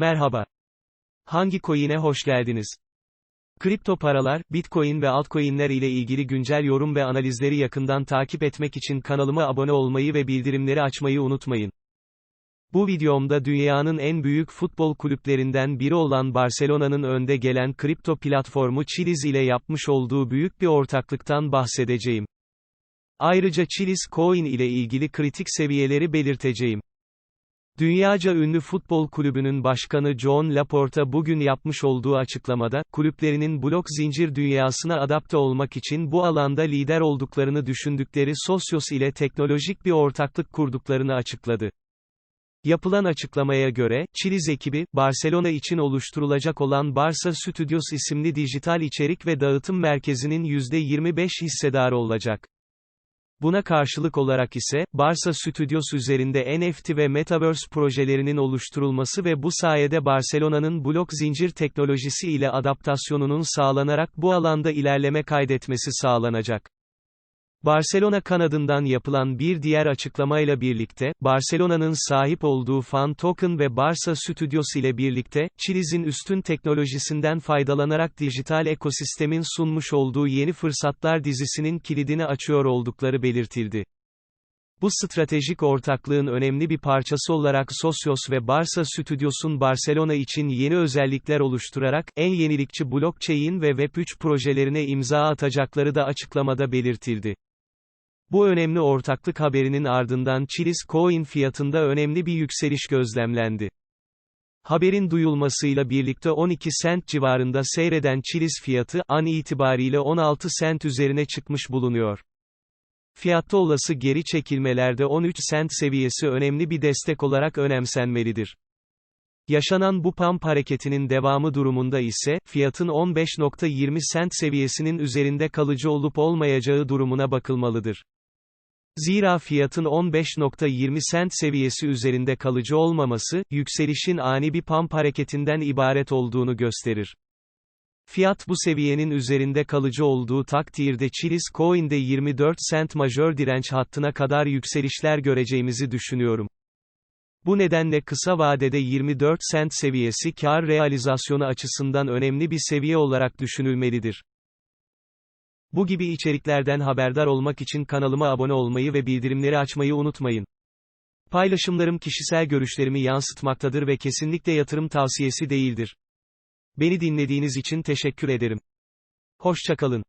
Merhaba. Hangi coin'e hoş geldiniz? Kripto paralar, Bitcoin ve altcoin'ler ile ilgili güncel yorum ve analizleri yakından takip etmek için kanalıma abone olmayı ve bildirimleri açmayı unutmayın. Bu videomda dünyanın en büyük futbol kulüplerinden biri olan Barcelona'nın önde gelen kripto platformu Chiliz ile yapmış olduğu büyük bir ortaklıktan bahsedeceğim. Ayrıca Chiliz Coin ile ilgili kritik seviyeleri belirteceğim. Dünyaca ünlü futbol kulübünün başkanı John Laporta bugün yapmış olduğu açıklamada, kulüplerinin blok zincir dünyasına adapte olmak için bu alanda lider olduklarını düşündükleri Socios ile teknolojik bir ortaklık kurduklarını açıkladı. Yapılan açıklamaya göre, Chiliz ekibi, Barcelona için oluşturulacak olan Barça Studios isimli dijital içerik ve dağıtım merkezinin %25 hissedarı olacak. Buna karşılık olarak ise, Barça Studios üzerinde NFT ve Metaverse projelerinin oluşturulması ve bu sayede Barcelona'nın blok zincir teknolojisi ile adaptasyonunun sağlanarak bu alanda ilerleme kaydetmesi sağlanacak. Barcelona kanadından yapılan bir diğer açıklamayla birlikte, Barcelona'nın sahip olduğu Fan Token ve Barça Studios ile birlikte, Chiliz'in üstün teknolojisinden faydalanarak dijital ekosistemin sunmuş olduğu yeni fırsatlar dizisinin kilidini açıyor oldukları belirtildi. Bu stratejik ortaklığın önemli bir parçası olarak Socios ve Barça Studios'un Barcelona için yeni özellikler oluşturarak, en yenilikçi blockchain ve Web3 projelerine imza atacakları da açıklamada belirtildi. Bu önemli ortaklık haberinin ardından Chiliz Coin fiyatında önemli bir yükseliş gözlemlendi. Haberin duyulmasıyla birlikte 12 sent civarında seyreden Chiliz fiyatı, an itibariyle 16 sent üzerine çıkmış bulunuyor. Fiyatta olası geri çekilmelerde 13 sent seviyesi önemli bir destek olarak önemsenmelidir. Yaşanan bu pump hareketinin devamı durumunda ise, fiyatın 15.20 sent seviyesinin üzerinde kalıcı olup olmayacağı durumuna bakılmalıdır. Zira fiyatın 15.20 sent seviyesi üzerinde kalıcı olmaması, yükselişin ani bir pump hareketinden ibaret olduğunu gösterir. Fiyat bu seviyenin üzerinde kalıcı olduğu takdirde Chiliz Coin'de 24 sent majör direnç hattına kadar yükselişler göreceğimizi düşünüyorum. Bu nedenle kısa vadede 24 sent seviyesi kar realizasyonu açısından önemli bir seviye olarak düşünülmelidir. Bu gibi içeriklerden haberdar olmak için kanalıma abone olmayı ve bildirimleri açmayı unutmayın. Paylaşımlarım kişisel görüşlerimi yansıtmaktadır ve kesinlikle yatırım tavsiyesi değildir. Beni dinlediğiniz için teşekkür ederim. Hoşçakalın.